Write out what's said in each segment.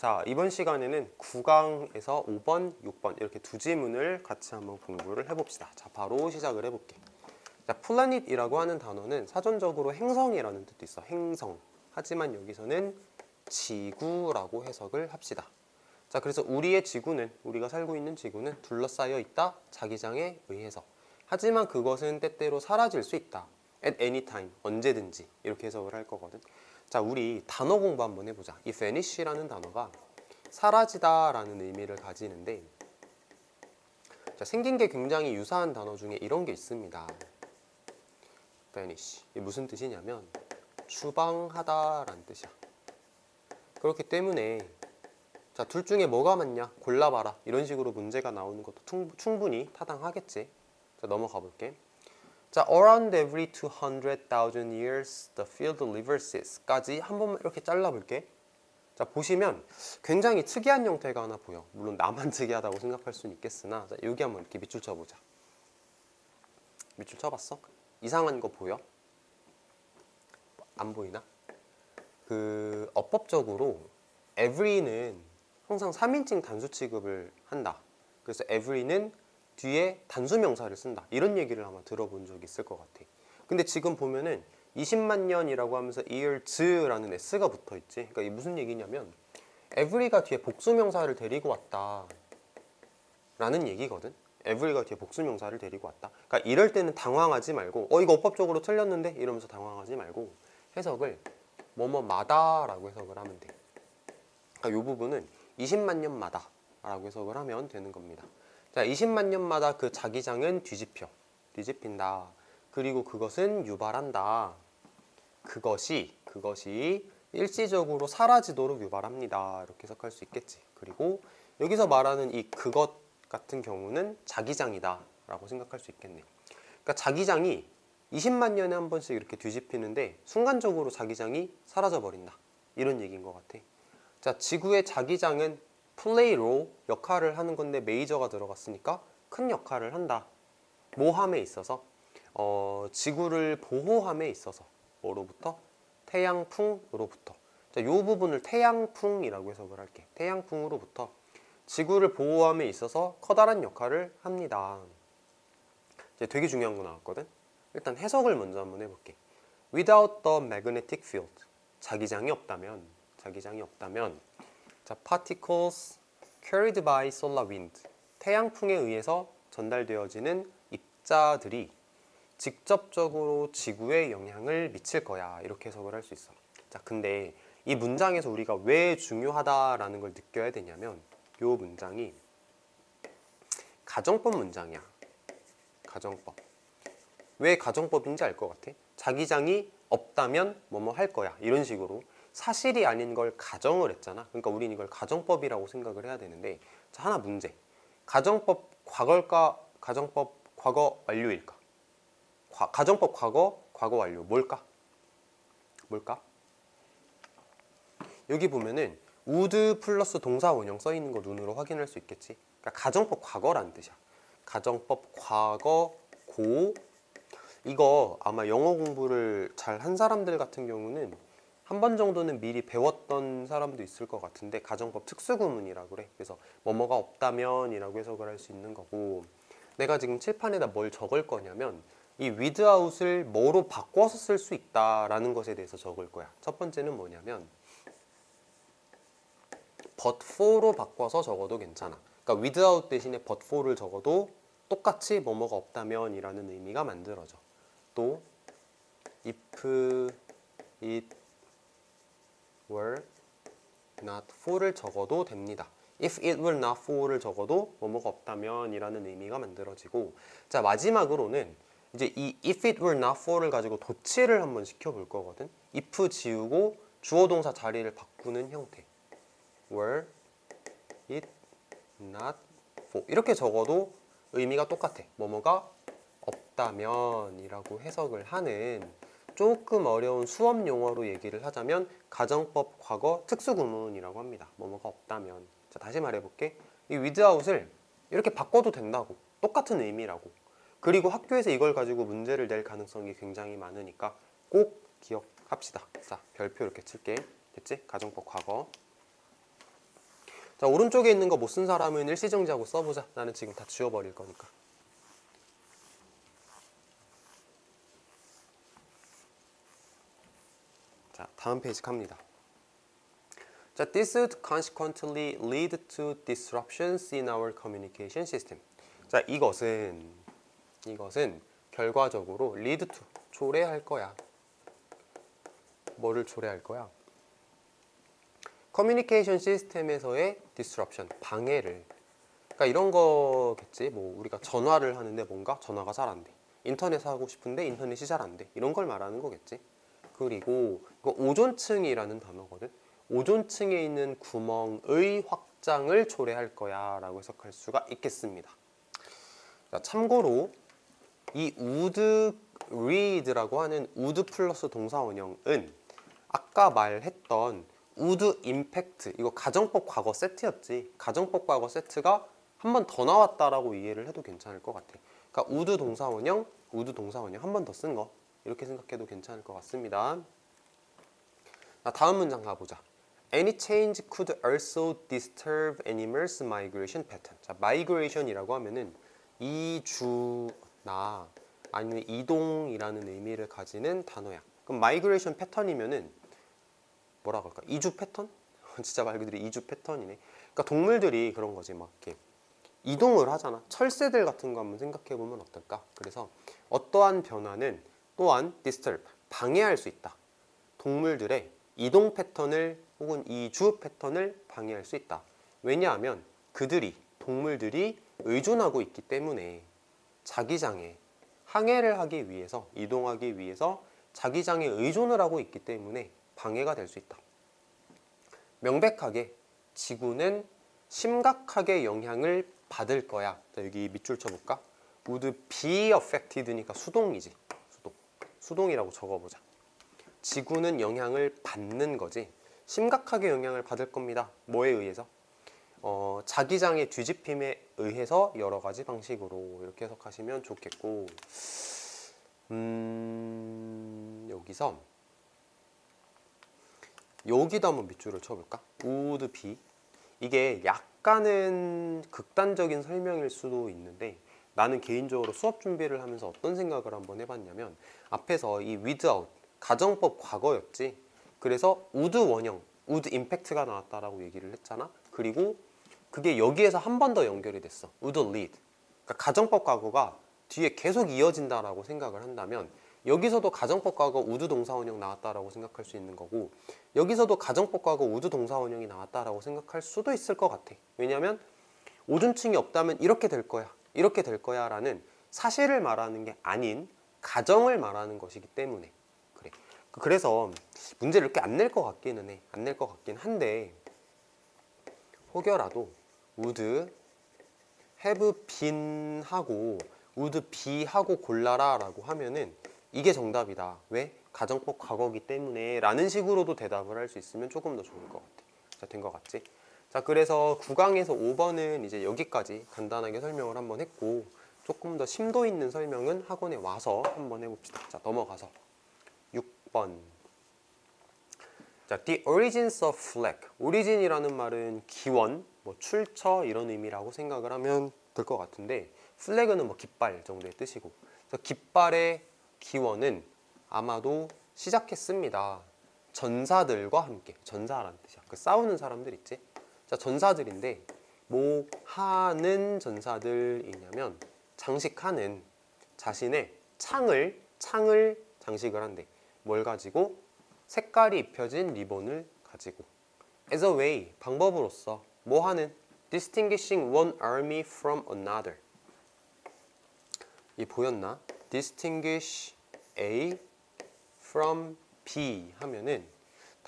자, 이번 시간에는 9강에서 5번, 6번 이렇게 두 지문을 같이 한번 공부를 해봅시다. 자, 바로 시작을 해볼게. 자, 플래닛이라고 하는 단어는 사전적으로 행성이라는 뜻도 있어. 행성. 하지만 여기서는 지구라고 해석을 합시다. 자, 그래서 우리의 지구는 우리가 살고 있는 지구는 둘러싸여 있다. 자기장에 의해서. 하지만 그것은 때때로 사라질 수 있다. at any time. 언제든지. 이렇게 해석을 할 거거든. 자, 우리 단어 공부 한번 해보자. 이 vanish라는 단어가 사라지다 라는 의미를 가지는데 자, 생긴 게 굉장히 유사한 단어 중에 이런 게 있습니다. vanish. 이게 무슨 뜻이냐면 추방하다 라는 뜻이야. 그렇기 때문에 자, 둘 중에 뭐가 맞냐? 골라봐라. 이런 식으로 문제가 나오는 것도 충- 충분히 타당하겠지. 자, 넘어가 볼게. 자, around every 200,000 years the field reverses 까지 한 번만 이렇게 잘라볼게. 자, 보시면 굉장히 특이한 형태가 하나 보여. 물론 나만 특이하다고 생각할 수는 있겠으나 자, 여기 한번 이렇게 밑줄 쳐보자. 밑줄 쳐봤어? 이상한 거 보여? 안 보이나? 그 어법적으로 every는 항상 3인칭 단수 취급을 한다. 그래서 every는 뒤에 단수 명사를 쓴다. 이런 얘기를 아마 들어본 적 있을 것 같아. 근데 지금 보면은 20만 년이라고 하면서 years라는 s가 붙어 있지. 그러니까 이게 무슨 얘기냐면 every가 뒤에 복수 명사를 데리고 왔다. 라는 얘기거든. every가 뒤에 복수 명사를 데리고 왔다. 그러니까 이럴 때는 당황하지 말고 어 이거 어법적으로 틀렸는데 이러면서 당황하지 말고 해석을 뭐뭐마다 라고 해석을 하면 돼. 그러니까 이 부분은 20만 년마다 라고 해석을 하면 되는 겁니다. 자, 20만 년마다 그 자기장은 뒤집혀. 뒤집힌다. 그리고 그것은 유발한다. 그것이 그것이 일시적으로 사라지도록 유발합니다. 이렇게 해석할 수 있겠지. 그리고 여기서 말하는 이 그것 같은 경우는 자기장이다. 라고 생각할 수 있겠네. 그러니까 자기장이 20만 년에 한 번씩 이렇게 뒤집히는데 순간적으로 자기장이 사라져 버린다. 이런 얘기인 것 같아. 자, 지구의 자기장은 플레이로 역할을 하는 건데 메이저가 들어갔으니까 큰 역할을 한다. 모함에 있어서 어, 지구를 보호함에 있어서 뭐로부터 태양풍으로부터 자, 요 부분을 태양풍이라고 해석을 할게. 태양풍으로부터 지구를 보호함에 있어서 커다란 역할을 합니다. 이제 되게 중요한 거 나왔거든. 일단 해석을 먼저 한번 해볼게. Without the magnetic field, 자기장이 없다면, 자기장이 없다면, 자, particles carried by solar wind, 태양풍에 의해서 전달되어지는 입자들이 직접적으로 지구에 영향을 미칠 거야. 이렇게 해석을 할 수 있어. 자, 근데 이 문장에서 우리가 왜 중요하다라는 걸 느껴야 되냐면, 이 문장이 가정법 문장이야. 가정법. 왜 가정법인지 알 것 같아? 자기장이 없다면 뭐뭐 할 거야. 이런 식으로 사실이 아닌 걸 가정을 했잖아. 그러니까 우린 이걸 가정법이라고 생각을 해야 되는데 자, 하나 문제. 가정법 과거일까? 가정법 과거 완료일까? 과- 가정법 과거 과거 완료 뭘까? 뭘까? 여기 보면은 would 플러스 동사 원형 써 있는 거 눈으로 확인할 수 있겠지. 그러니까 가정법 과거라는 뜻이야. 가정법 과거 고 이거 아마 영어 공부를 잘 한 사람들 같은 경우는 한 번 정도는 미리 배웠던 사람도 있을 것 같은데 가정법 특수구문이라고 그래. 그래서 뭐뭐가 없다면 이라고 해석을 할 수 있는 거고 내가 지금 칠판에다 뭘 적을 거냐면 이 without을 뭐로 바꿔서 쓸 수 있다라는 것에 대해서 적을 거야. 첫 번째는 뭐냐면 but for로 바꿔서 적어도 괜찮아. 그러니까 without 대신에 but for를 적어도 똑같이 뭐뭐가 없다면 이라는 의미가 만들어져. 또 if it were not for를 적어도 됩니다. if it were not for를 적어도 뭐뭐가 없다면 이라는 의미가 만들어지고 자 마지막으로는 이제 이 if it were not for를 가지고 도치를 한번 시켜볼 거거든. if 지우고 주어 동사 자리를 바꾸는 형태. were it not for 이렇게 적어도 의미가 똑같아. 뭐뭐가 없다면 이라고 해석을 하는 조금 어려운 수업 용어로 얘기를 하자면 가정법 과거 특수구문이라고 합니다. 뭐뭐가 없다면. 자, 다시 말해볼게. 이 without을 이렇게 바꿔도 된다고. 똑같은 의미라고. 그리고 학교에서 이걸 가지고 문제를 낼 가능성이 굉장히 많으니까 꼭 기억합시다. 자, 별표 이렇게 칠게. 됐지? 가정법 과거. 자 오른쪽에 있는 거 못 쓴 사람은 일시정지하고 써보자. 나는 지금 다 지워버릴 거니까. 자 다음 페이지 갑니다. 자, this would consequently lead to disruptions in our communication system. 자, 이것은 이것은 결과적으로 lead to 초래할 거야. 뭐를 초래할 거야? 커뮤니케이션 시스템에서의 disruption, 방해를. 그러니까 이런 거겠지. 뭐 우리가 전화를 하는데 뭔가 전화가 잘 안 돼. 인터넷 하고 싶은데 인터넷이 잘 안 돼. 이런 걸 말하는 거겠지. 그리고 이거 오존층이라는 단어거든. 오존층에 있는 구멍의 확장을 초래할 거야 라고 해석할 수가 있겠습니다. 자, 참고로 이 would read라고 하는 would 플러스 동사 원형은 아까 말했던 would impact 이거 가정법 과거 세트였지 가정법 과거 세트가 한 번 더 나왔다라고 이해를 해도 괜찮을 것 같아 그러니까 would 동사 원형 would 동사 원형 한 번 더 쓴거 이렇게 생각해도 괜찮을 것 같습니다 자, 다음 문장 가보자 Any change could also disturb animals' migration pattern. 자, migration이라고 하면은 이주나 아니면 이동이라는 의미를 가지는 단어야. 그럼 migration 패턴이면은 뭐라 그럴까? 이주 패턴? 진짜 말 그대로 이주 패턴이네. 그러니까 동물들이 그런 거지 막 이렇게 이동을 하잖아. 철새들 같은 거 한번 생각해 보면 어떨까? 그래서 어떠한 변화는 또한 disturb 방해할 수 있다. 동물들의 이동 패턴을 혹은 이주 패턴을 방해할 수 있다. 왜냐하면 그들이 동물들이 의존하고 있기 때문에 자기장에 항해를 하기 위해서 이동하기 위해서 자기장에 의존을 하고 있기 때문에 방해가 될 수 있다. 명백하게 지구는 심각하게 영향을 받을 거야. 자, 여기 밑줄 쳐볼까? would be affected니까 수동이지. 수동. 수동이라고 적어보자. 지구는 영향을 받는 거지. 심각하게 영향을 받을 겁니다. 뭐에 의해서? 어, 자기장의 뒤집힘에 의해서 여러 가지 방식으로 이렇게 해석하시면 좋겠고, 음, 여기서 여기다 한번 밑줄을 쳐볼까? would be 이게 약간은 극단적인 설명일 수도 있는데 나는 개인적으로 수업 준비를 하면서 어떤 생각을 한번 해봤냐면 앞에서 이 without 가정법 과거였지. 그래서 would 원형 would impact가 나왔다라고 얘기를 했잖아. 그리고 그게 여기에서 한 번 더 연결이 됐어. would lead. 그러니까 가정법 과거가 뒤에 계속 이어진다라고 생각을 한다면 여기서도 가정법 과거 우드 동사 원형 나왔다라고 생각할 수 있는 거고 여기서도 가정법 과거 우드 동사 원형이 나왔다라고 생각할 수도 있을 것 같아. 왜냐하면 오존층이 없다면 이렇게 될 거야, 이렇게 될 거야 라는 사실을 말하는 게 아닌 가정을 말하는 것이기 때문에 그래. 그래서 문제를 이렇게 안 낼 것 같기는 해, 안 낼 것 같긴 한데 혹여라도 would have been 하고 would be 하고 골라라 라고 하면은 이게 정답이다. 왜? 가정법 과거기 때문에 라는 식으로도 대답을 할 수 있으면 조금 더 좋을 것 같아. 자, 된 것 같지? 자, 그래서 9강에서 5번은 이제 여기까지 간단하게 설명을 한번 했고 조금 더 심도 있는 설명은 학원에 와서 한번 해봅시다. 자, 넘어가서 6번. 자, the origins of flag. 오리진이라는 말은 기원, 뭐 출처 이런 의미라고 생각을 하면 될 것 같은데 플래그는 뭐 깃발 정도의 뜻이고 깃발의 기원은 아마도 시작했습니다. 전사들과 함께 전사라는 뜻이야. 그 싸우는 사람들 있지? 자 전사들인데 뭐 하는 전사들이냐면 장식하는 자신의 창을 창을 장식을 한대. 뭘 가지고 색깔이 입혀진 리본을 가지고 as a way 방법으로서 뭐 하는 distinguishing one army from another 이 보였나? distinguish A from B 하면은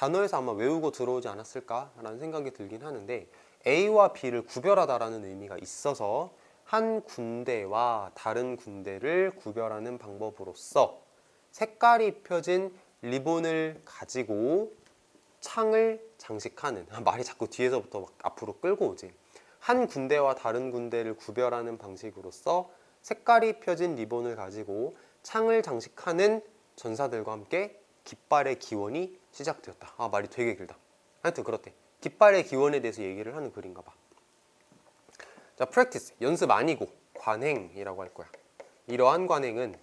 단어에서 아마 외우고 들어오지 않았을까라는 생각이 들긴 하는데 A와 B를 구별하다라는 의미가 있어서 한 군대와 다른 군대를 구별하는 방법으로서 색깔이 입혀진 리본을 가지고 창을 장식하는 말이 자꾸 뒤에서부터 막 앞으로 끌고 오지. 한 군대와 다른 군대를 구별하는 방식으로서 색깔이 펴진 리본을 가지고 창을 장식하는 전사들과 함께 깃발의 기원이 시작되었다. 아 말이 되게 길다. 하여튼 그렇대. 깃발의 기원에 대해서 얘기를 하는 글인가 봐. 자, practice 연습 아니고 관행이라고 할 거야. 이러한 관행은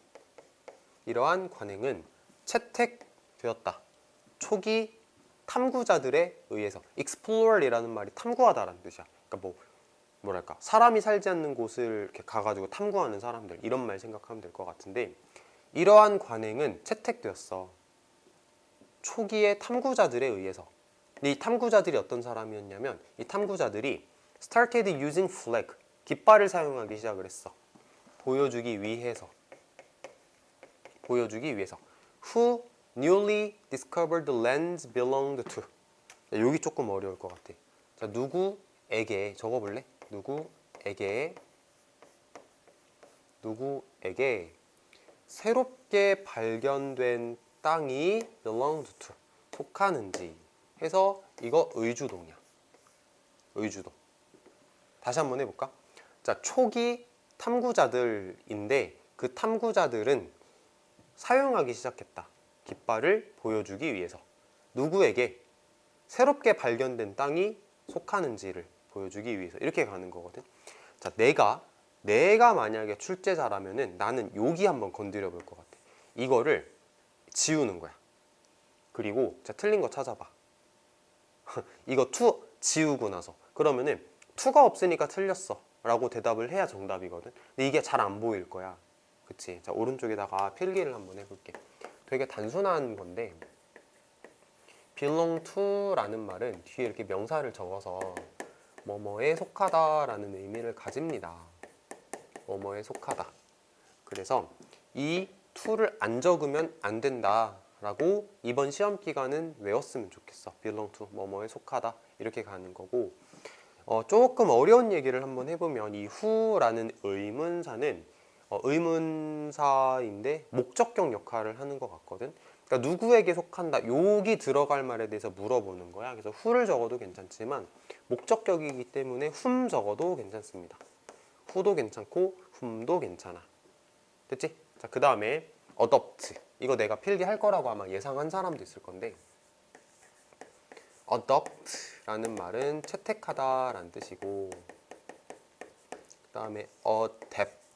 이러한 관행은 채택되었다. 초기 탐구자들에 의해서 explor이라는 말이 탐구하다라는 뜻이야. 그러니까 뭐 뭐랄까 사람이 살지 않는 곳을 이렇게 가가지고 탐구하는 사람들 이런 말 생각하면 될 것 같은데 이러한 관행은 채택되었어. 초기의 탐구자들에 의해서. 이 탐구자들이 어떤 사람이었냐면 이 탐구자들이 started using flag 깃발을 사용하기 시작을 했어. 보여주기 위해서. 보여주기 위해서. Who newly discovered the lands belonged to. 자, 여기 조금 어려울 것 같아. 자, 누구에게 적어볼래? 누구에게 누구에게 새롭게 발견된 땅이 belonged to 속하는지 해서 이거 의주동이야. 의주동. 다시 한번 해볼까? 자, 초기 탐구자들인데 그 탐구자들은 사용하기 시작했다. 깃발을 보여주기 위해서. 누구에게 새롭게 발견된 땅이 속하는지를 보여주기 위해서 이렇게 가는 거거든. 자, 내가 내가 만약에 출제자라면은 나는 여기 한번 건드려 볼 것 같아. 이거를 지우는 거야. 그리고 자 틀린 거 찾아봐. 이거 투 지우고 나서 그러면은 투가 없으니까 틀렸어 라고 대답을 해야 정답이거든. 근데 이게 잘 안 보일 거야. 그치? 자 오른쪽에다가 필기를 한번 해볼게. 되게 단순한 건데 belong to라는 말은 뒤에 이렇게 명사를 적어서 뭐뭐에 속하다 라는 의미를 가집니다. 뭐뭐에 속하다. 그래서 이 to를 안 적으면 안 된다 라고 이번 시험 기간은 외웠으면 좋겠어. belong to 뭐뭐에 속하다 이렇게 가는 거고 어, 조금 어려운 얘기를 한번 해보면 이 who라는 의문사는 어, 의문사인데 목적격 역할을 하는 것 같거든. 그러니까 누구에게 속한다. 여기 들어갈 말에 대해서 물어보는 거야. 그래서 who를 적어도 괜찮지만 목적격이기 때문에 whom 적어도 괜찮습니다. who도 괜찮고 whom도 괜찮아. 됐지? 자, 그 다음에 adopt. 이거 내가 필기할 거라고 아마 예상한 사람도 있을 건데 adopt라는 말은 채택하다 라는 뜻이고 그 다음에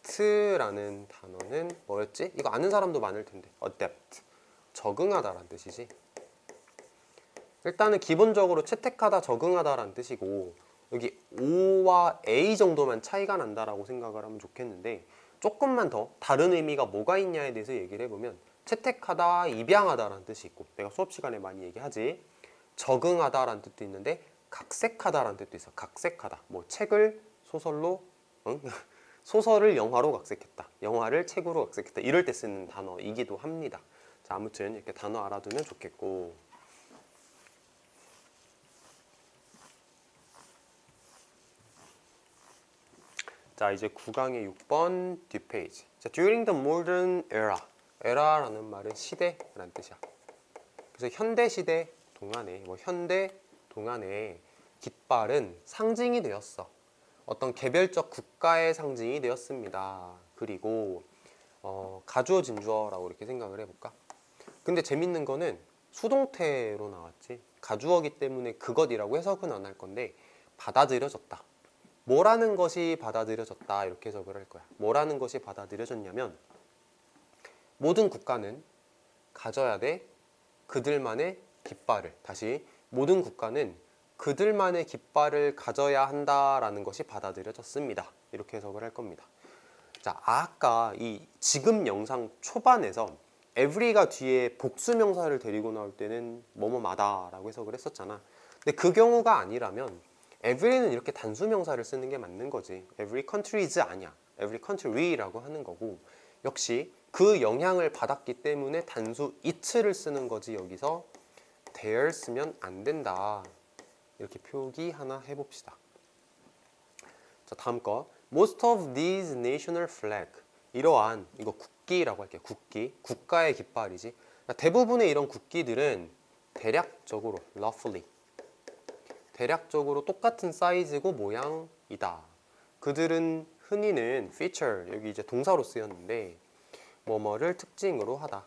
adapt라는 단어는 뭐였지? 이거 아는 사람도 많을 텐데 adapt 적응하다 라는 뜻이지 일단은 기본적으로 채택하다 적응하다 라는 뜻이고 여기 O와 A 정도만 차이가 난다라고 생각을 하면 좋겠는데 조금만 더 다른 의미가 뭐가 있냐에 대해서 얘기를 해보면 채택하다, 입양하다라는 뜻이 있고 내가 수업 시간에 많이 얘기하지. 적응하다라는 뜻도 있는데 각색하다라는 뜻도 있어. 각색하다. 뭐 책을 소설로 응? 소설을 영화로 각색했다. 영화를 책으로 각색했다. 이럴 때 쓰는 단어이기도 합니다. 자 아무튼 이렇게 단어 알아두면 좋겠고 자 이제 9강의 6번 뒷페이지. 자 during the modern era. era라는 말은 시대라는 뜻이야. 그래서 현대 시대 동안에 뭐 현대 동안에 깃발은 상징이 되었어. 어떤 개별적 국가의 상징이 되었습니다. 그리고 어, 가주어 진주어라고 이렇게 생각을 해볼까? 근데 재밌는 거는 수동태로 나왔지. 가주어기 때문에 그것이라고 해석은 안 할 건데 받아들여졌다 뭐라는 것이 받아들여졌다 이렇게 해석을 할 거야. 뭐라는 것이 받아들여졌냐면 모든 국가는 가져야 돼 그들만의 깃발을. 다시 모든 국가는 그들만의 깃발을 가져야 한다라는 것이 받아들여졌습니다. 이렇게 해석을 할 겁니다. 자 아까 이 지금 영상 초반에서 every가 뒤에 복수 명사를 데리고 나올 때는 뭐뭐마다 라고 해석을 했었잖아. 근데 그 경우가 아니라면 every는 이렇게 단수 명사를 쓰는 게 맞는 거지. Every country is 아니야. Every country라고 하는 거고 역시 그 영향을 받았기 때문에 단수 it를 쓰는 거지 여기서. There 쓰면 안 된다. 이렇게 표기 하나 해봅시다. 자 다음 거. Most of these national flag. 이러한 이거 국기라고 할게요. 국기. 국가의 깃발이지. 대부분의 이런 국기들은 대략적으로 roughly 대략적으로 똑같은 사이즈고 모양이다. 그들은 흔히는 feature 여기 이제 동사로 쓰였는데 뭐뭐를 특징으로 하다.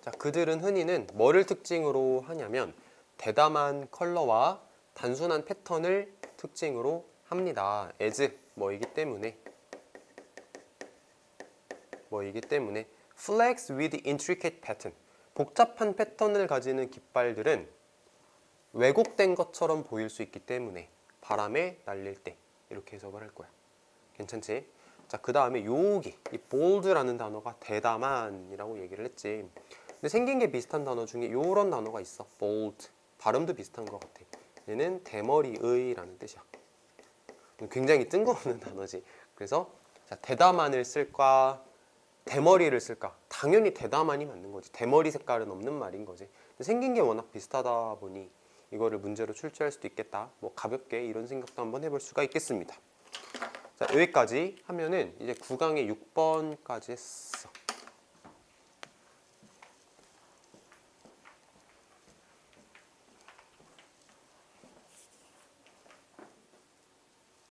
자, 그들은 흔히는 뭐를 특징으로 하냐면 대담한 컬러와 단순한 패턴을 특징으로 합니다. as 뭐이기 때문에. 뭐이기 때문에. flags with intricate pattern 복잡한 패턴을 가지는 깃발들은 왜곡된 것처럼 보일 수 있기 때문에 바람에 날릴 때 이렇게 해석을 할 거야. 괜찮지? 자, 그 다음에 여기 이 bold라는 단어가 대담한이라고 얘기를 했지. 근데 생긴 게 비슷한 단어 중에 요런 단어가 있어. bold. 발음도 비슷한 것 같아. 얘는 대머리의 라는 뜻이야. 굉장히 뜬금없는 단어지. 그래서 자, 대담한을 쓸까 대머리를 쓸까? 당연히 대담한이 맞는 거지. 대머리 색깔은 없는 말인 거지. 생긴 게 워낙 비슷하다 보니 이거를 문제로 출제할 수도 있겠다. 뭐 가볍게 이런 생각도 한번 해볼 수가 있겠습니다. 자, 여기까지 하면은 이제 9강의 6번까지 했어.